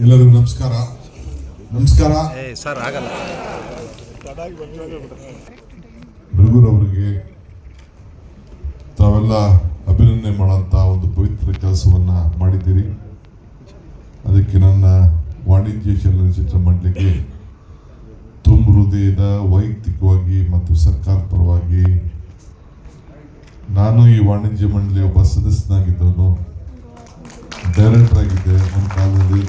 ಎಲ್ಲರಿಗೂ ನಮಸ್ಕಾರ. ನಮಸ್ಕಾರ. ಏ ಸರ್ ಆಗಲ್ಲ. ರಘುರವರಿಗೆ ತಾವೆಲ್ಲ ಅಭಿನಂದನೆ ಮಾಡೋಂಥ ಒಂದು ಪವಿತ್ರ ಕೆಲಸವನ್ನ ಮಾಡಿದ್ದೀರಿ. ಅದಕ್ಕೆ ನನ್ನ ವಾಣಿಜ್ಯ ಚಲನಚಿತ್ರ ಮಂಡಳಿಗೆ ತುಂಬ ಹೃದಯದ ವೈಯಕ್ತಿಕವಾಗಿ ಮತ್ತು ಸರ್ಕಾರ ಪರವಾಗಿ ನಾನು ಈ ವಾಣಿಜ್ಯ ಮಂಡಳಿಯ ಒಬ್ಬ ಸದಸ್ಯನಾಗಿದ್ದವನು ಡೈರೆಕ್ಟರ್ ಆಗಿದ್ದೆ. ಒಂದು ಕಾಲದಲ್ಲಿ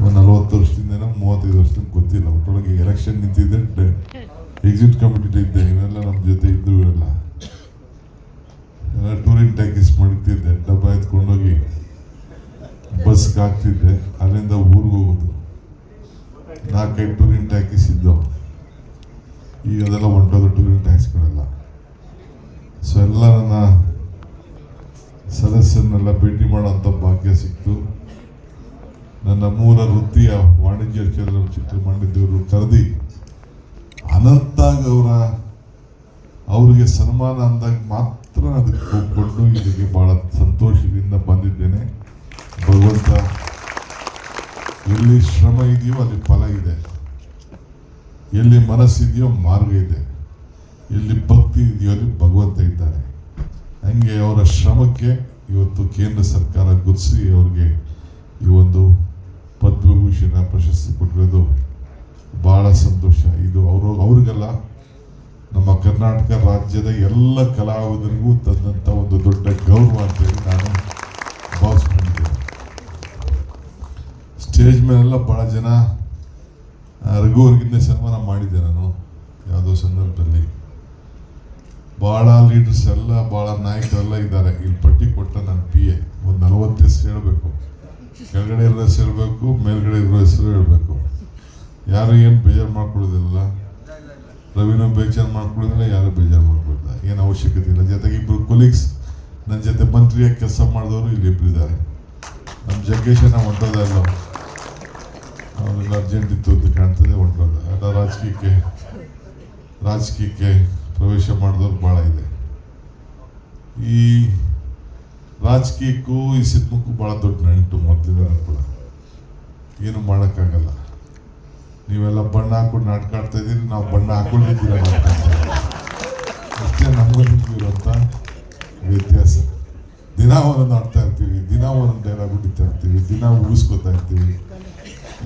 ನಲವತ್ತು ವರ್ಷದಿಂದ ಮೂವತ್ತೈದು ವರ್ಷದಿಂದ ಗೊತ್ತಿಲ್ಲ. ಒಟ್ಟೊಳಗೆ ಎಲೆಕ್ಷನ್ ನಿಂತಿದ್ದೆ ಎಕ್ಸಿಟ್ ಕಮಿಟಿ ಇದ್ದೆ. ಇವೆಲ್ಲ ನಮ್ಮ ಜೊತೆ ಇದ್ದು ಇರಲ್ಲ ಎಲ್ಲ ಟೂರಿಂಗ್ ಟ್ಯಾಕ್ಸ್ ಮಾಡ್ತಿದ್ದೆ. ಡಬ್ಬ ಎತ್ಕೊಂಡೋಗಿ ಬಸ್ಗೆ ಹಾಕ್ತಿದ್ದೆ. ಅಲ್ಲಿಂದ ಊರಿಗೆ ಹೋಗೋದು. ನಾಲ್ಕೈದು ಟೂರಿಂಗ್ ಟ್ಯಾಕ್ಸ್ ಇದ್ದವು ಈಗ ಅದೆಲ್ಲ ಹೊಂಟೋದು ಟೂರಿಂಗ್ ಟ್ಯಾಕ್ಸ್ಗಳೆಲ್ಲ ಸೊ ಎಲ್ಲ ನನ್ನ ಸದಸ್ಯರನ್ನೆಲ್ಲ ಭೇಟಿ ಮಾಡೋಂಥ ಭಾಗ್ಯ ಸಿಕ್ತು. ನನ್ನ ಮೂಲ ವೃತ್ತಿಯ ವಾಣಿಜ್ಯ ಚಲನಚಿತ್ರ ಮಾಡಿದ್ದವರು ಕರೆದಿ, ಅನಂತಾಗ್ ಅವರ, ಅವರಿಗೆ ಸನ್ಮಾನ ಅಂದಾಗ ಮಾತ್ರ ಅದಕ್ಕೆ ಹೋಗ್ಕೊಂಡು ಇದಕ್ಕೆ ಬಹಳ ಸಂತೋಷದಿಂದ ಬಂದಿದ್ದೇನೆ. ಭಗವಂತ, ಎಲ್ಲಿ ಶ್ರಮ ಇದೆಯೋ ಅಲ್ಲಿ ಫಲ ಇದೆ. ಎಲ್ಲಿ ಮನಸ್ಸಿದೆಯೋ ಮಾರ್ಗ ಇದೆ. ಎಲ್ಲಿ ಭಕ್ತಿ ಇದೆಯೋ ಅಲ್ಲಿ ಭಗವಂತ ಇದ್ದಾನೆ ಹಂಗೆ ಅವರ ಶ್ರಮಕ್ಕೆ ಇವತ್ತು ಕೇಂದ್ರ ಸರ್ಕಾರ ಗುರುಸಿ ಅವ್ರಿಗೆ ಈ ಒಂದು ಪದ್ಮಭೂಷಣ ಪ್ರಶಸ್ತಿ ಕೊಟ್ಟಿರೋದು ಬಹಳ ಸಂತೋಷ. ಇದು ಅವರು, ಅವ್ರಿಗೆಲ್ಲ, ನಮ್ಮ ಕರ್ನಾಟಕ ರಾಜ್ಯದ ಎಲ್ಲ ಕಲಾವಿದರಿಗೂ ತಂದಂಥ ಒಂದು ದೊಡ್ಡ ಗೌರವ ಅಂತೇಳಿ ನಾನು ಭಾವಿಸ್ಕೊಂಡಿದ್ದೇನೆ. ಸ್ಟೇಜ್ ಮೇಲೆಲ್ಲ ಭಾಳ ಜನ ರಘುವರ್ಗಿಂದ ಸನ್ಮಾನ ಮಾಡಿದ್ದೆ ನಾನು ಯಾವುದೋ ಸಂದರ್ಭದಲ್ಲಿ. ಭಾಳ ಲೀಡರ್ಸ್ ಎಲ್ಲ ಭಾಳ ನಾಯಕರೆಲ್ಲ ಇದ್ದಾರೆ. ಇಲ್ಲಿ ಪಟ್ಟಿ ಕೊಟ್ಟ ನನ್ನ ಪಿ ಎ ಒಂದು ನಲವತ್ತು ಹೆಸರು ಹೇಳಬೇಕು ಕೆಳಗಡೆ ಇರೋ ಹೆಸರು ಹೇಳಬೇಕು, ಮೇಲ್ಗಡೆ ಇರೋ ಹೆಸರು ಹೇಳಬೇಕು. ಯಾರು ಏನು ಬೇಜಾರು ಮಾಡ್ಕೊಳ್ಳೋದಿಲ್ಲ? ರವಿನೂ ಬೇಜಾರು ಮಾಡ್ಕೊಳ್ಳೋದಿಲ್ಲ, ಯಾರು ಬೇಜಾರು ಮಾಡ್ಕೊಳ್ಳೋದಿಲ್ಲ. ಏನು ಅವಶ್ಯಕತೆ ಇಲ್ಲ. ಜೊತೆಗೆ ಇಬ್ಬರು ಕೊಲೀಗ್ಸ್ ನನ್ನ ಜೊತೆ ಮಂತ್ರಿಯಾಗಿ ಕೆಲಸ ಮಾಡಿದವರು ಇಲ್ಲಿ ಇಬ್ಬರು ಇದ್ದಾರೆ. ನಮ್ಮ ಜಗ್ಗೇಶನ ಒಂಥರ ಅವನಿಗೆ ಅರ್ಜೆಂಟ್ ಇತ್ತು ಅಂತ ಕಾಣ್ತದೆ ಒಂಟೋದ ಎಲ್ಲ ರಾಜಕೀಯಕ್ಕೆ ರಾಜಕೀಯಕ್ಕೆ ಪ್ರವೇಶ ಮಾಡಿದವ್ರು ಭಾಳ ಇದೆ. ಈ ರಾಜಕೀಯಕ್ಕೂ ಈ ಸಿನಿಮಕ್ಕೂ ಭಾಳ ದೊಡ್ಡ ನೆಂಟು ಮೊದಲಿನ ಕೂಡ ಏನು ಮಾಡೋಕ್ಕಾಗಲ್ಲ. ನೀವೆಲ್ಲ ಬಣ್ಣ ಹಾಕೊಂಡು ನಾಟಕ ಆಡ್ತಾ ಇದ್ದೀರಿ, ನಾವು ಬಣ್ಣ ಹಾಕೊಂಡಿದ್ದೀರ ಅಷ್ಟೇ ನಮಗೂ ನಿಮಗೂ ಇರುವಂಥ ವ್ಯತ್ಯಾಸ. ದಿನ ಒಂದೊಂದು ಆಡ್ತಾ ಇರ್ತೀವಿ, ದಿನ ಒಂದೊಂದು ಡೈಲಾಗ್ ಹೊಡಿತಾ ಇರ್ತೀವಿ, ದಿನ ಉಳಿಸ್ಕೊತಾ ಇರ್ತೀವಿ.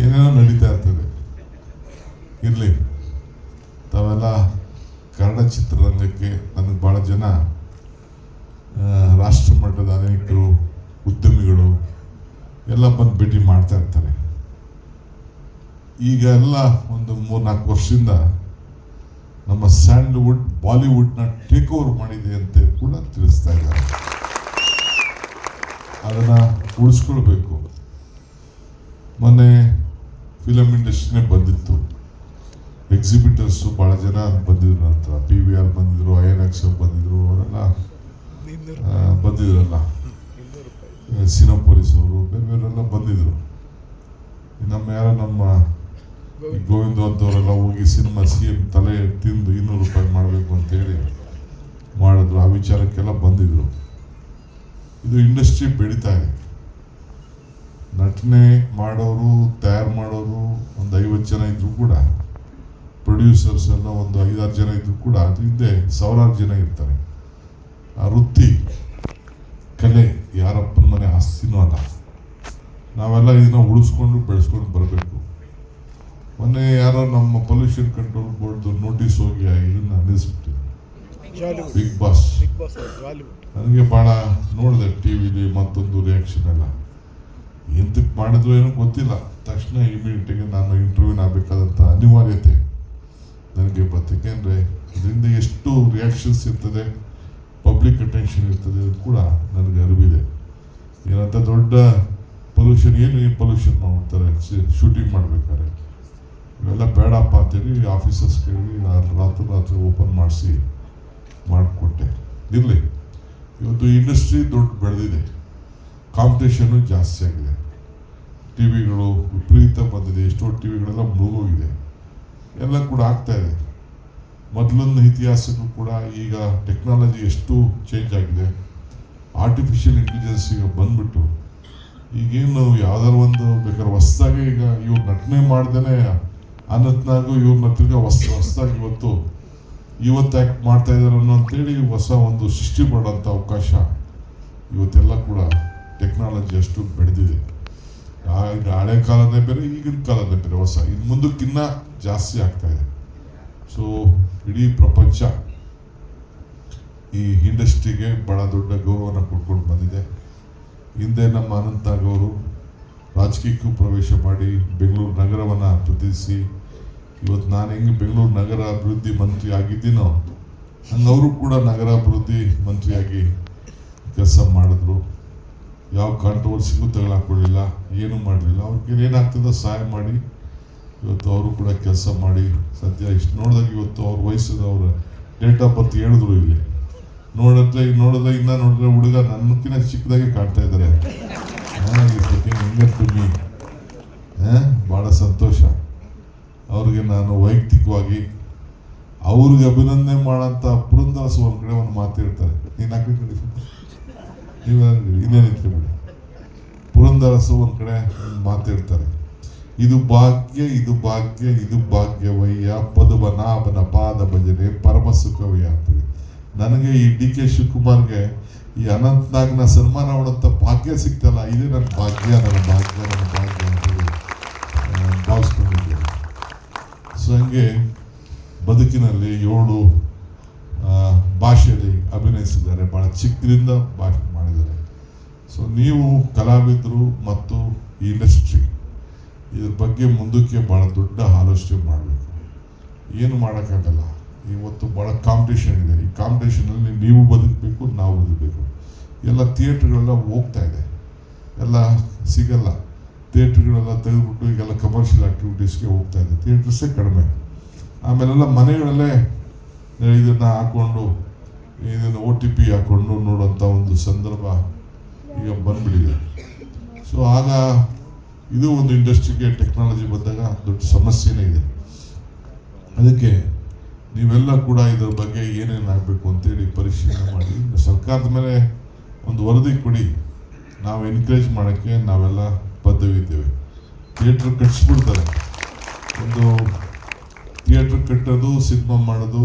ಏನೇನೋ ನಡೀತಾ ಇರ್ತದೆ. ಇರಲಿ. ತಾವೆಲ್ಲ ಕನ್ನಡ ಚಿತ್ರರಂಗಕ್ಕೆ ನನಗೆ ಭಾಳ ಜನ ರಾಷ್ಟ್ರ ಮಟ್ಟದ ಅನೇಕರು ಉದ್ಯಮಿಗಳು ಎಲ್ಲ ಬಂದು ಭೇಟಿ ಮಾಡ್ತಾ ಇರ್ತಾರೆ. ಈಗ ಎಲ್ಲ ಒಂದು ಮೂರ್ನಾಲ್ಕು ವರ್ಷದಿಂದ ನಮ್ಮ ಸ್ಯಾಂಡ್ಲ್ವುಡ್, ಬಾಲಿವುಡ್ನ ಟೇಕ್ ಓವರ್ ಮಾಡಿದೆ ಅಂತ ಕೂಡ ತಿಳಿಸ್ತಾ ಇದ್ದಾರೆ. ಅದನ್ನು ಉಳಿಸ್ಕೊಳ್ಬೇಕು. ಮೊನ್ನೆ ಫಿಲಮ್ ಇಂಡಸ್ಟ್ರಿನೇ ಬಂದಿತ್ತು. ಎಕ್ಸಿಬಿಟರ್ಸು ಭಾಳ ಜನ ಬಂದಿದ್ರು ನಂತರ. ಪಿ ವಿ ಆರ್ ಬಂದಿದ್ರು ಐ ಎನ್ ಎಕ್ಸ್ ಬಂದಿದ್ರು, ಅವರೆಲ್ಲ ಬಂದಿದ್ರಲ್ಲ? ಸಿನೋಪೊಲಿಸ್ ಅವರು ಬೇರೆ ಬೇರೆಲ್ಲ ಬಂದಿದ್ರು. ನಮ್ಮ ಯಾರ ನಮ್ಮ ಗೋವಿಂದ ಅಂತವರೆಲ್ಲ ಹೋಗಿ ಸಿನಿಮಾ ಸಿ ಎಂ ತಲೆ ತಿಂದು ಇನ್ನೂರು ರೂಪಾಯಿ ಮಾಡಬೇಕು ಅಂತೇಳಿ ಮಾಡಿದ್ರು. ಆ ವಿಚಾರಕ್ಕೆಲ್ಲ ಬಂದಿದ್ರು. ಇದು ಇಂಡಸ್ಟ್ರಿ ಬೆಳೀತಾ ಇದೆ. ನಟನೆ ಮಾಡೋರು, ತಯಾರು ಮಾಡೋರು ಒಂದು ಐವತ್ತು ಜನ ಇದ್ರು ಕೂಡ ಪ್ರೊಡ್ಯೂಸರ್ಸ್ ಎಲ್ಲ ಒಂದು ಐದಾರು ಜನ ಇದ್ರು ಕೂಡ, ಅದು ಹಿಂದೆ ಸಾವಿರಾರು ಜನ ಇರ್ತಾರೆ. ಆ ವೃತ್ತಿ ಕಲೆ ಯಾರಪ್ಪನ ಮನೆ ಆಸ್ತಿನೂ ಅಲ್ಲ. ನಾವೆಲ್ಲ ಇದನ್ನ ಉಳಿಸ್ಕೊಂಡು ಬೆಳೆಸ್ಕೊಂಡು ಬರಬೇಕು. ಮೊನ್ನೆ ಯಾರೋ ನಮ್ಮ ಪೊಲ್ಯೂಷನ್ ಕಂಟ್ರೋಲ್ ಬೋರ್ಡ್ ನೋಟಿಸ್ ಹೋಗಿ ಇದನ್ನ ನಿಲ್ಲಿಸ್ಬಿಟ್ಟಿದೆ big boss big boss Jollywood ನನಗೆ ಭಾಳ ನೋಡಿದೆ ಟಿ ವಿಲಿ ಮತ್ತೊಂದು ರಿಯಾಕ್ಷನ್ ಎಲ್ಲ. ಎಂತಕ್ಕೆ ಮಾಡಿದ್ರು ಏನೋ ಗೊತ್ತಿಲ್ಲ. ತಕ್ಷಣ ಇಮಿಡಿಯೇಟಿಗೆ ನಾನು ಇಂಟರ್ವ್ಯೂನ ಆಗಬೇಕಾದಂಥ ಅನಿವಾರ್ಯತೆ ನನಗೆ ಬಂತು ಅಂದ್ರೆ ಇದರಿಂದ ಎಷ್ಟು ರಿಯಾಕ್ಷನ್ಸ್ ಇರ್ತದೆ. ಪಬ್ಲಿಕ್ ಅಟೆನ್ಷನ್ ಇರ್ತದೆ, ಅದು ಕೂಡ ನನಗೆ ಅರಿವಿದೆ. ಏನಂತ ದೊಡ್ಡ ಪೊಲ್ಯೂಷನ್ ಏನು ಏನು ಪೊಲ್ಯೂಷನ್ ಮಾಡ್ತಾರೆ? ಶೂಟಿಂಗ್ ಮಾಡ್ಬೇಕಾದ್ರೆ. ಇವೆಲ್ಲ ಬೇಡಪ್ಪ ಅಂತೇಳಿ ಆಫೀಸರ್ಸ್ ಕೇಳಿ ರಾತ್ರಿ ರಾತ್ರಿ ಓಪನ್ ಮಾಡಿಸಿ ಮಾಡಿಕೊಟ್ಟೆ. ಇರಲಿ. ಇವತ್ತು ಇಂಡಸ್ಟ್ರಿ ದೊಡ್ಡ ಬೆಳೆದಿದೆ. ಕಾಂಪಿಟೇಷನು ಜಾಸ್ತಿ ಆಗಿದೆ. ಟಿ ವಿಗಳು ವಿಪರೀತ ಬಂದಿದೆ. ಎಷ್ಟೋ ಟಿ ವಿಗಳೆಲ್ಲ ಮುಳುಗೋಗಿದೆ. ಎಲ್ಲ ಕೂಡ ಆಗ್ತಾ ಇದೆ. ಮೊದಲೊಂದು ಇತಿಹಾಸಕ್ಕೂ ಕೂಡ ಈಗ ಟೆಕ್ನಾಲಜಿ ಎಷ್ಟು ಚೇಂಜ್ ಆಗಿದೆ. ಆರ್ಟಿಫಿಷಿಯಲ್ ಇಂಟೆಲಿಜೆನ್ಸ್ ಈಗ ಬಂದ್ಬಿಟ್ಟು ಈಗೇನು ಯಾವ್ದಾರು ಒಂದು ಬೇಕಾದ್ರೆ ಹೊಸ್ದಾಗಿ ಈಗ ಇವ್ರು ನಟನೆ ಮಾಡ್ದೇನೆ ಅನ್ನತ್ನಾಗೂ ಇವ್ರನ್ನ ತಿರ್ಗಾ ಹೊಸ, ಹೊಸ್ದಾಗಿ ಇವತ್ತು ಇವತ್ತು ಆ್ಯಕ್ಟ್ ಮಾಡ್ತಾ ಇದ್ದಾರೆ ಅನ್ನೋ ಅಂತೇಳಿ ಹೊಸ ಒಂದು ಸೃಷ್ಟಿ ಮಾಡೋಂಥ ಅವಕಾಶ ಇವತ್ತೆಲ್ಲ ಕೂಡ ಟೆಕ್ನಾಲಜಿ ಅಷ್ಟು ಬೆಳೆದಿದೆ. ಹಳೆ ಕಾಲದೇ ಬೇರೆ, ಈಗಿನ ಕಾಲದೇ ಬೇರೆ ಹೊಸ ಇನ್ನು ಮುಂದಕ್ಕಿನ್ನ ಜಾಸ್ತಿ ಆಗ್ತಾ ಇದೆ. ಸೊ ಇಡೀ ಪ್ರಪಂಚ ಈ ಇಂಡಸ್ಟ್ರಿಗೆ ಬಹಳ ದೊಡ್ಡ ಗೌರವನ ಕೊಟ್ಕೊಂಡು ಬಂದಿದೆ. ಹಿಂದೆ ನಮ್ಮ ಅನಂತಾಗವರು ರಾಜಕೀಯಕ್ಕೂ ಪ್ರವೇಶ ಮಾಡಿ ಬೆಂಗಳೂರು ನಗರವನ್ನು ಪ್ರತಿನಿಧಿಸಿ, ಇವತ್ತು ನಾನು ಹೆಂಗೆ ಬೆಂಗಳೂರು ನಗರ ಅಭಿವೃದ್ಧಿ ಮಂತ್ರಿ ಆಗಿದ್ದೀನೋ, ಹಂಗೆ ಅವರು ಕೂಡ ನಗರಾಭಿವೃದ್ಧಿ ಮಂತ್ರಿಯಾಗಿ ಕೆಲಸ ಮಾಡಿದ್ರು. ಯಾವ ಕಾಂಟ್ರವರ್ಸಿಗೂ ತಗೊಳಕೊಳ್ಳಿಲ್ಲ ಏನೂ ಮಾಡಲಿಲ್ಲ. ಅವ್ರಿಗೆ ಏನಾಗ್ತದೋ ಸಹಾಯ ಮಾಡಿ ಇವತ್ತು ಅವರು ಕೂಡ ಕೆಲಸ ಮಾಡಿ ಸದ್ಯ ಇಷ್ಟು ನೋಡಿದಾಗ ಇವತ್ತು ಅವ್ರ ವಯಸ್ಸಿನ ಅವರ ಡೇಟ್ ಆಫ್ ಬರ್ತ್ ಹೇಳಿದ್ರು ಇಲ್ಲಿ. ನೋಡಿದ್ರೆ ನೋಡಿದ್ರೆ ಇನ್ನ ನೋಡಿದ್ರೆ ಹುಡುಗ ನನ್ನಕ್ಕಿಂತ ಚಿಕ್ಕದಾಗಿ ಕಾಣ್ತಾ ಇದ್ದಾರೆ ಹೆಂಗೆ ಭಾಳ ಸಂತೋಷ. ಅವ್ರಿಗೆ ನಾನು ವೈಯಕ್ತಿಕವಾಗಿ ಅವ್ರಿಗೆ ಅಭಿನಂದನೆ ಮಾಡೋಂಥ ಪುರಂದರಸು ಒಂದು ಕಡೆ ಒಂದು ಮಾತು ಹೇಳ್ತಾರೆ. ನೀನು ಹಾಕಿ ನೀವು ಇನ್ನೇನು ನಿಂತ್ಕೊಂಡ್ಬಿಡಿ ಪುರಂದರಸು ಒಂದು ಕಡೆ ಒಂದು ಮಾತು ಹೇಳ್ತಾರೆ. ಇದು ಭಾಗ್ಯ ಇದು ಭಾಗ್ಯ, ಇದು ಭಾಗ್ಯವಯ್ಯ. ಪದುಬನಾಭನ ಪಾದ ಭಜನೆ, ಪರಮ ಸುಖವಯ್ಯ ನನಗೆ ಈ ಡಿ ಕೆ ಶಿವಕುಮಾರ್ಗೆ ಈ ಅನಂತನಾಗ್ನ ಸನ್ಮಾನ ಮಾಡೋಂಥ ಭಾಗ್ಯ ಸಿಗ್ತಲ್ಲ ಇದೇ ನನ್ನ ಭಾಗ್ಯ ನನ್ನ ಭಾಗ್ಯ ನನ್ನ ಭಾಗ್ಯ ಅಂತೇಳಿ ಭಾವಿಸ್ಕೊಂಡಿದ್ದೇನೆ. ಸೊ ಹಂಗೆ ಬದುಕಿನಲ್ಲಿ ಏಳು ಭಾಷೆಯಲ್ಲಿ ಅಭಿನಯಿಸಿದ್ದಾರೆ. ಭಾಳ ಚಿಕ್ಕದಿಂದ ಭಾಷೆ ಮಾಡಿದ್ದಾರೆ. ಸೊ ನೀವು ಕಲಾವಿದರು ಮತ್ತು ಈ ಇಂಡಸ್ಟ್ರಿ ಇದ್ರ ಬಗ್ಗೆ ಮುಂದಕ್ಕೆ ಭಾಳ ದೊಡ್ಡ ಆಲೋಚನೆ ಮಾಡಬೇಕು. ಏನು ಮಾಡೋಕ್ಕಾಗಲ್ಲ. ಇವತ್ತು ಭಾಳ ಕಾಂಪಿಟೇಷನ್ ಇದೆ. ಈ ಕಾಂಪಿಟೇಷನಲ್ಲಿ ನೀವು ಬದುಕಬೇಕು, ನಾವು ಬದುಕಬೇಕು. ಎಲ್ಲ ಥಿಯೇಟ್ರ್ಗಳೆಲ್ಲ ಹೋಗ್ತಾ ಇದೆ. ಎಲ್ಲ ಸಿಗಲ್ಲ. ಥಿಯೇಟ್ರ್ಗಳೆಲ್ಲ ತೆಗೆದುಬಿಟ್ಟು ಈಗೆಲ್ಲ ಕಮರ್ಷಿಯಲ್ ಆ್ಯಕ್ಟಿವಿಟೀಸ್ಗೆ ಹೋಗ್ತಾ ಇದೆ. ಥಿಯೇಟರ್ಸೇ ಕಡಿಮೆ. ಆಮೇಲೆಲ್ಲ ಮನೆಗಳಲ್ಲೇ ಇದನ್ನು ಹಾಕ್ಕೊಂಡು ಇದನ್ನು ಒ ಟಿ ಪಿ ಹಾಕ್ಕೊಂಡು ನೋಡೋಂಥ ಒಂದು ಸಂದರ್ಭ ಈಗ ಬಂದ್ಬಿಟ್ಟಿದೆ. ಸೊ ಆಗ ಇದು ಒಂದು ಇಂಡಸ್ಟ್ರಿಗೆ ಟೆಕ್ನಾಲಜಿ ಬಂದಾಗ ದೊಡ್ಡ ಸಮಸ್ಯೆನೇ ಇದೆ. ಅದಕ್ಕೆ ನೀವೆಲ್ಲ ಕೂಡ ಇದ್ರ ಬಗ್ಗೆ ಏನೇನು ಆಗಬೇಕು ಅಂತೇಳಿ ಪರಿಶೀಲನೆ ಮಾಡಿ ಸರ್ಕಾರದ ಮೇಲೆ ಒಂದು ವರದಿ ಕೊಡಿ. ನಾವು ಎನ್ಕರೇಜ್ ಮಾಡೋಕ್ಕೆ ನಾವೆಲ್ಲ ಬದ್ಧವಿದ್ದೇವೆ. ಥಿಯೇಟ್ರ್ ಕಟ್ಸ್ಬಿಡ್ತಾರೆ. ಒಂದು ಥಿಯೇಟ್ರ್ ಕಟ್ಟೋದು, ಸಿನಿಮಾ ಮಾಡೋದು,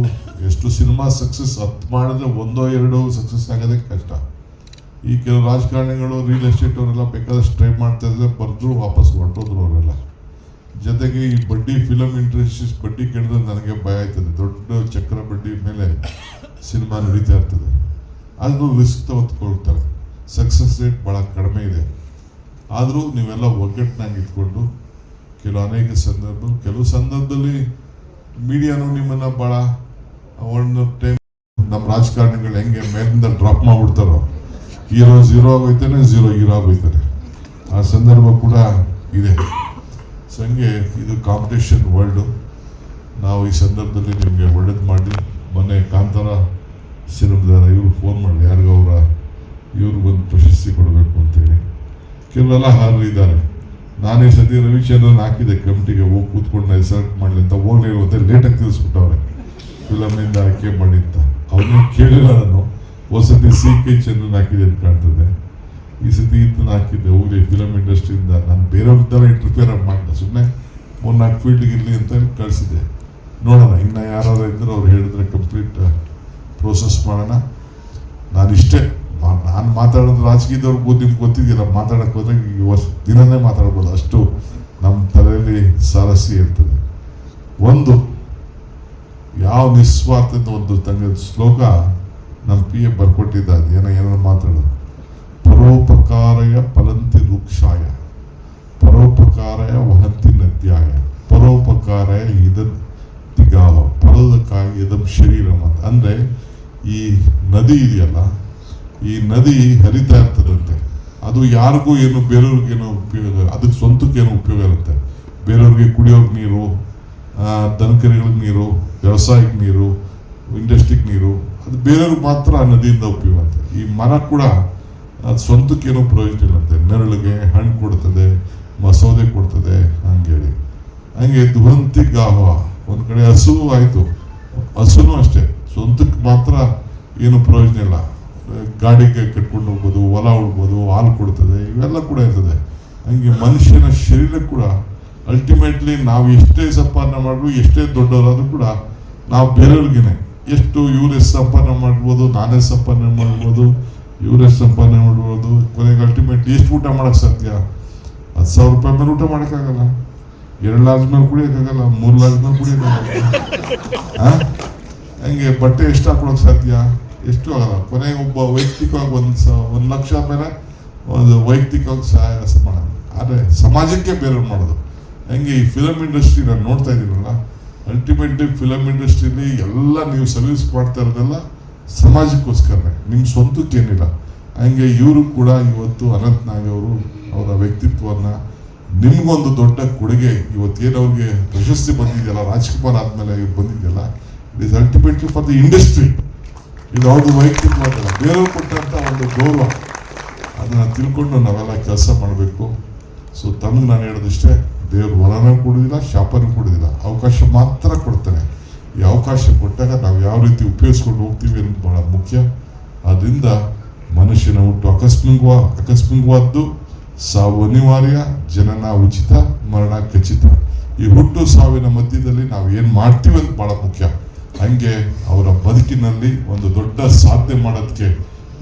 ಎಷ್ಟು ಸಿನಿಮಾ ಸಕ್ಸಸ್ ಹತ್ತು ಮಾಡಿದ್ರೆ ಒಂದೋ ಎರಡೋ ಸಕ್ಸಸ್ ಆಗೋದೇ ಕಷ್ಟ. ಈ ಕೆಲವು ರಾಜಕಾರಣಿಗಳು ರಿಯಲ್ ಎಸ್ಟೇಟ್ ಅವರೆಲ್ಲ ಬೇಕಾದಷ್ಟು ಟ್ರೈ ಮಾಡ್ತಾ ಇದ್ರೆ ಬರೆದ್ರು ವಾಪಸ್ ಹೊರಟೋದ್ರು ಅವರೆಲ್ಲ. ಜೊತೆಗೆ ಈ ಬಡ್ಡಿ ಫಿಲಮ್ ಇಂಡಸ್ಟ್ರೀಸ್ ಬಡ್ಡಿ ಕೇಳಿದ್ರೆ ನನಗೆ ಭಯ ಆಯ್ತದೆ. ದೊಡ್ಡ ಚಕ್ರ ಬಡ್ಡಿ ಮೇಲೆ ಸಿನಿಮಾ ನಡೀತಾ ಇರ್ತದೆ. ಆದರೂ ರಿಸ್ಕ್ ತೆಗೆದುಕೊಳ್ತಾರೆ ಸಕ್ಸಸ್ ರೇಟ್ ಭಾಳ ಕಡಿಮೆ ಇದೆ. ಆದರೂ ನೀವೆಲ್ಲ ಒಗ್ಗಟ್ಟಿನಾಗಿ ಇಟ್ಕೊಂಡು ಕೆಲವು ಅನೇಕ ಸಂದರ್ಭ, ಕೆಲವು ಸಂದರ್ಭದಲ್ಲಿ ಮೀಡಿಯಾನು ನಿಮ್ಮನ್ನು ಭಾಳ ಒಂದು ಟೈಮ್ ನಮ್ಮ ರಾಜಕಾರಣಿಗಳು ಹೆಂಗೆ ಮೇಲಿಂದ ಡ್ರಾಪ್ ಮಾಡ್ಬಿಡ್ತಾರೋ. ಹೀರೋ ಝೀರೋ ಆಗೋಯ್ತಾನೆ ಝೀರೋ ಹೀರೋ ಆಗೋಯ್ತಾನೆ. ಆ ಸಂದರ್ಭ ಕೂಡ ಇದೆ. ಸಂಗೆ ಇದು ಕಾಂಪಿಟೇಷನ್ ವರ್ಲ್ಡು ನಾವು ಈ ಸಂದರ್ಭದಲ್ಲಿ ನಿಮಗೆ ಒಳ್ಳೇದು ಮಾಡಿ ಮೊನ್ನೆ ಕಾಂತಾರ ಸಿನಿಮಾದಾರ ಇವ್ರು ಫೋನ್ ಮಾಡಿ ಯಾರಿಗೂ ಅವರ ಇವ್ರಿಗೊಂದು ಪ್ರಶಸ್ತಿ ಕೊಡಬೇಕು ಅಂತೇಳಿ. ಕೆಲವೆಲ್ಲ ಹಾರಿದ್ದಾರೆ ನಾನೇ ಸತಿ ರವಿಚಂದ್ರನ್ ಹಾಕಿದೆ. ಕಮಿಟಿಗೆ ಹೋಗಿ ಕೂತ್ಕೊಂಡು ನಾನು ಸೆಲೆಕ್ಟ್ ಮಾಡಲಿ ಅಂತ ಹೋಗ್ಲಿ ಅಂತ ಲೇಟಾಗಿ ತಿಳಿಸ್ಬಿಟ್ಟವ್ರೆ ಫಿಲಮ್ನಿಂದ ಆಯ್ಕೆ ಮಾಡಿ ಅಂತ ಅವನ್ನ ಕೇಳಿಲ್ಲ ನಾನು ಹೋದ ಸತಿ ಸಿ ಕೆ ಚಂದ್ರನ್ ಹಾಕಿದೆ ಅಂತ ಕಾಣ್ತದೆ. ಈ ಸತಿ ಇದನ್ನ ಹಾಕಿದ್ದೆ, ಹೋಗ್ಲಿ ಫಿಲಮ್ ಇಂಡಸ್ಟ್ರಿಯಿಂದ ನಾನು ಬೇರೆಯವ್ರ ಥರ ಇಂಟರ್ಫಿಯರ್ ಮಾಡಿದೆ. ಸುಮ್ಮನೆ ಮೂರ್ನಾಲ್ಕು ಫೀಲ್ಡ್ಗೆ ಇರಲಿ ಅಂತ ಕಳಿಸಿದೆ ನೋಡೋಣ, ಇನ್ನು ಯಾರು ಇದ್ದರೂ ಅವ್ರು ಹೇಳಿದ್ರೆ ಕಂಪ್ಲೀಟ್ ಪ್ರೋಸೆಸ್ ಮಾಡೋಣ. ನಾನು ಇಷ್ಟೇ. ನಾನು ಮಾತಾಡೋದು ರಾಜಕೀಯದವ್ರಿಗೆ ನಿಮ್ಗೆ ಗೊತ್ತಿದ್ದೀರ ಮಾತಾಡೋಕೆ ಹೋದ್ರೆ ಈಗ ವರ್ಷ ದಿನನೇ ಮಾತಾಡ್ಬೋದು. ಅಷ್ಟು ನಮ್ಮ ತಲೆಯಲ್ಲಿ ಸಾರಸಿ ಇರ್ತದೆ. ಒಂದು, ಯಾವ ನಿಸ್ವಾರ್ಥದ ಒಂದು ತಂಗದ ಶ್ಲೋಕ ನಮ್ಮ ಪಿ ಎ ಬರ್ಕೊಟ್ಟಿದ್ದ ಏನೋ ಏನೋ ಮಾತಾಡೋದು ಪರೋಪಕಾರಯ ಫಲಂತಿ ವೃಕ್ಷಾಯ ಪರೋಪಕಾರಯ ವಹಂತಿ ನದ್ಯಾಯ. ಪರೋಪಕಾರಯ ಇದನ್ ತಿಗಾವ. ಪರೋದಕಾಯ ಇದಂ ಶರೀರ ಅಂತ. ಅಂದ್ರೆ ಈ ನದಿ ಇದೆಯಲ್ಲ, ಈ ನದಿ ಹರಿತಾ ಇರ್ತದಂತೆ. ಅದು ಯಾರಿಗೂ ಏನು ಬೇರೆಯವ್ರಿಗೇನೋ ಉಪಯೋಗ ಅದಕ್ಕೆ ಸ್ವಂತಕ್ಕೇನೋ ಉಪಯೋಗ ಇರುತ್ತೆ? ಬೇರೆಯವ್ರಿಗೆ ಕುಡಿಯೋಕೆ ನೀರು ದನಕರಿಗಳಿಗೆ ನೀರು, ವ್ಯವಸಾಯಕ್ಕೆ ನೀರು ಇಂಡಸ್ಟ್ರಿಗೆ ನೀರು ಅದು ಬೇರೆಯವ್ರಿಗೆ ಮಾತ್ರ ಆ ನದಿಯಿಂದ ಉಪಯೋಗ ಆಗುತ್ತೆ ಈ ಮರ ಕೂಡ, ಅದು ಸ್ವಂತಕ್ಕೇನೋ ಪ್ರಯೋಜನ ಅಂತ. ನೆರಳಿಗೆ ಹಣ್ಣು ಕೊಡ್ತದೆ, ಮಸೂದೆ ಕೊಡ್ತದೆ, ಹಂಗೇಳಿ. ಹಂಗೆ ದುಹಂತಿ ಗಾಹ ಒಂದು ಕಡೆ ಹಸು ಆಯಿತು. ಹಸುನು ಅಷ್ಟೇ. ಸ್ವಂತಕ್ಕೆ ಮಾತ್ರ ಏನು ಪ್ರಯೋಜನ ಇಲ್ಲ. ಗಾಡಿಗೆ ಕಟ್ಕೊಂಡು ಹೋಗ್ಬೋದು, ಹೊಲ ಉಳ್ಬೋದು, ಹಾಲು ಕೊಡ್ತದೆ, ಇವೆಲ್ಲ ಕೂಡ ಇರ್ತದೆ. ಹಂಗೆ ಮನುಷ್ಯನ ಶರೀರ ಕೂಡ ಅಲ್ಟಿಮೇಟ್ಲಿ ನಾವು ಎಷ್ಟೇ ಸಂಪಾದನೆ ಮಾಡಿದ್ರು ಎಷ್ಟೇ ದೊಡ್ಡವರಾದರೂ ಕೂಡ, ನಾವು ಬೇರೆಯವ್ರಿಗೇನೆ ಎಷ್ಟು ಇವರೇ ಸಂಪಾದನೆ ಮಾಡ್ಬೋದು, ನಾನೇ ಸಂಪಾದನೆ ಮಾಡ್ಬೋದು, ಇವರೇ ಸಂಪಾದನೆ ಮಾಡ್ಬೋದು, ಕೊನೆಗೆ ಅಲ್ಟಿಮೇಟ್ ಎಷ್ಟು ಊಟ ಮಾಡೋಕ್ಕೆ ಸಾಧ್ಯ? ಹತ್ತು ಸಾವಿರ ರೂಪಾಯಿ ಮೇಲೆ ಊಟ ಮಾಡೋಕ್ಕಾಗಲ್ಲ. ಎರಡು ಲಾಜ್ ಮೇಲೆ ಕುಡಿಯೋಕ್ಕಾಗಲ್ಲ, ಮೂರು ಲಾಜ್ ಮೇಲೆ ಕುಡಿಯೋಕ್ಕಾಗಲ್ಲ? ಹಂಗೆ ಬಟ್ಟೆ ಎಷ್ಟು ಹಾಕೊಳಕ್ ಸಾಧ್ಯ? ಎಷ್ಟು ಆಗಲ್ಲ. ಕೊನೆಗೆ ಒಬ್ಬ ವೈಯಕ್ತಿಕವಾಗಿ ಒಂದು ಸ, ಒಂದು ಲಕ್ಷ ಮೇಲೆ ಒಂದು ವೈಯಕ್ತಿಕವಾಗಿ ಸಹಾಯ ಮಾಡೋದು ಆದರೆ ಸಮಾಜಕ್ಕೆ ಬೇರೆ ಮಾಡೋದು. ಹಂಗೆ ಈ ಫಿಲಮ್ ಇಂಡಸ್ಟ್ರಿ ನಾನು ನೋಡ್ತಾ ಇದ್ದೀನಲ್ಲ ಅಲ್ಟಿಮೇಟ್ಲಿ ಫಿಲಮ್ ಇಂಡಸ್ಟ್ರಿಲಿ ಎಲ್ಲ ನೀವು ಸರ್ವಿಸ್ ಮಾಡ್ತಾ ಇರೋದೆಲ್ಲ ಸಮಾಜಕ್ಕೋಸ್ಕರನೇ. ನಿಮ್ಮ ಸ್ವಂತಕ್ಕೇನಿಲ್ಲ. ಹಂಗೆ ಇವರು ಕೂಡ ಇವತ್ತು ಅನಂತ್ ನಾಗ್ ಅವರು ಅವರ ವ್ಯಕ್ತಿತ್ವವನ್ನು ನಿಮ್ಗೊಂದು ದೊಡ್ಡ ಕೊಡುಗೆ ಇವತ್ತೇನು ಅವ್ರಿಗೆ ಪ್ರಶಸ್ತಿ ಬಂದಿದೆಯಲ್ಲ, ರಾಜ್ಕುಮಾರ್ ಆದ್ಮೇಲೆ ಇವ್ರು ಬಂದಿದೆಯಲ್ಲ it is ultimately for the industry ಇದು ಅವ್ರದ್ದು ವೈಯಕ್ತಿಕವಾದಲ್ಲ ಬೇರೆಯವ್ರು ಕೊಟ್ಟಂತ ಒಂದು ಗೌರವ. ಅದನ್ನ ತಿಳ್ಕೊಂಡು ನಾವೆಲ್ಲ ಕೆಲಸ ಮಾಡಬೇಕು. ಸೊ ತಮಗೆ ನಾನು ಹೇಳೋದಿಷ್ಟೇ ದೇವ್ರು ವರನೂ ಕೊಡೋದಿಲ್ಲ ಶಾಪನೂ ಕೊಡೋದಿಲ್ಲ ಅವಕಾಶ ಮಾತ್ರ ಕೊಡ್ತಾನೆ. ಈ ಅವಕಾಶ ಕೊಟ್ಟಾಗ ನಾವು ಯಾವ ರೀತಿ ಉಪಯೋಗಿಸ್ಕೊಂಡು ಹೋಗ್ತೀವಿ ಅನ್ನೋದು ಬಹಳ ಮುಖ್ಯ. ಆದ್ದರಿಂದ ಮನುಷ್ಯನ ಹುಟ್ಟು ಆಕಸ್ಮಿಕವಾ ಆಕಸ್ಮಿಕವಾದ್ದು ಸಾವು ಅನಿವಾರ್ಯ, ಜನನ ಉಚಿತ, ಮರಣ ಖಚಿತ. ಈ ಹುಟ್ಟು ಸಾವಿನ ಮಧ್ಯದಲ್ಲಿ ನಾವು ಏನು ಮಾಡ್ತೀವಿ ಅಂತ ಬಹಳ ಮುಖ್ಯ. ಹಂಗೆ ಅವರ ಬದುಕಿನಲ್ಲಿ ಒಂದು ದೊಡ್ಡ ಸಾಧನೆ ಮಾಡೋದಕ್ಕೆ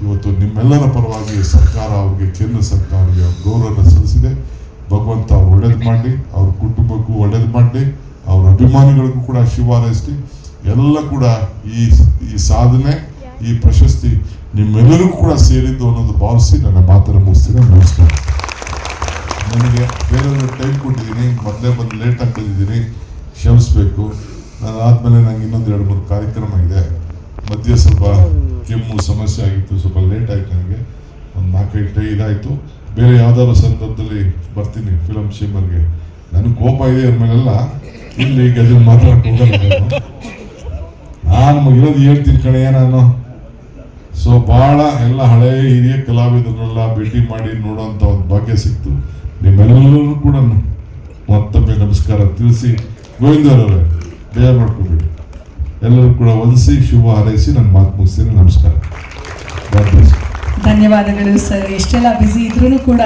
ಇವತ್ತು ನಿಮ್ಮೆಲ್ಲರ ಪರವಾಗಿ ಸರ್ಕಾರ ಅವ್ರಿಗೆ, ಕೇಂದ್ರ ಸರ್ಕಾರ ಅವ್ರಿಗೆ ಸಲ್ಲಿಸಿದೆ. ಭಗವಂತ ಒಳ್ಳೇದು ಮಾಡಲಿ ಅವ್ರ ಕುಟುಂಬಕ್ಕೂ ಒಳ್ಳೇದು ಮಾಡಲಿ ಅವ್ರ ಅಭಿಮಾನಿಗಳಿಗೂ ಕೂಡ ಶಿವಾರೈಸಲಿ ಎಲ್ಲ ಕೂಡ ಈ ಈ ಸಾಧನೆ ಈ ಪ್ರಶಸ್ತಿ ನಿಮ್ಮೆಲ್ಲರಿಗೂ ಕೂಡ ಸೇರಿದ್ದು ಅನ್ನೋದು ಭಾವಿಸಿ ನನ್ನ ಮಾತನ್ನು ಮುಗಿಸ್ತೀನಿ. ನಮಸ್ಕಾರ. ನನಗೆ ಬೇರೆ ಟೈಮ್ ಕೊಟ್ಟಿದ್ದೀನಿ ಮೊದಲೇ ಬಂದು ಲೇಟಾಗಿ ಬಂದಿದ್ದೀನಿ ಕ್ಷಮಿಸ್ಬೇಕು. ನಾನು ಆದಮೇಲೆ ನಂಗೆ ಇನ್ನೊಂದು ಎರಡು ಮೂರು ಕಾರ್ಯಕ್ರಮ ಇದೆ. ಮಧ್ಯೆ ಸ್ವಲ್ಪ ಕೆಮ್ಮು ಸಮಸ್ಯೆ ಆಗಿತ್ತು ಸ್ವಲ್ಪ ಲೇಟ್ ಆಯಿತು ನನಗೆ ಒಂದು ನಾಲ್ಕೈದು ಟೈ ಇದಾಯಿತು. ಬೇರೆ ಯಾವ್ದಾದ್ರು ಸಂದರ್ಭದಲ್ಲಿ ಬರ್ತೀನಿ ಫಿಲಮ್ ಚೇಂಬರ್ಗೆ. ನನಗೆ ಕೋಪ ಇದೆ ಅವ್ರ ಮೇಲೆಲ್ಲ ಇಲ್ಲಿ ಈಗ ಮಾತಾಡ್ಕೊಂಡು ನಾನು. ಇರೋದು ಹೇಳ್ತೀನಿ ಕಣೆಯ ನಾನು. ಸೊ ಭಾಳ ಎಲ್ಲ ಹಳೆಯ ಹಿರಿಯ ಕಲಾವಿದರನ್ನೆಲ್ಲ ಭೇಟಿ ಮಾಡಿ ನೋಡೋಂಥ ಒಂದು ಭಾಗ್ಯ ಸಿಕ್ತು. ನಿಮ್ಮೆಲ್ಲರೂ ಕೂಡ ಮತ್ತೊಮ್ಮೆ ನಮಸ್ಕಾರ ತಿಳಿಸಿ ಗೋವಿಂದರವರೇ ಬೇಜಾರು ಮಾಡ್ಕೊಬೇಡಿ. ಎಲ್ಲರೂ ಕೂಡ ವಂದಿಸಿ ಶುಭ ಹಾರೈಸಿ ನನ್ನ ಮಾತು ಮುಗಿಸ್ತೀನಿ. ನಮಸ್ಕಾರ. ಧನ್ಯವಾದಗಳು ಸರ್. ಎಷ್ಟೆಲ್ಲ ಬ್ಯುಸಿ ಇದ್ರೂ ಕೂಡ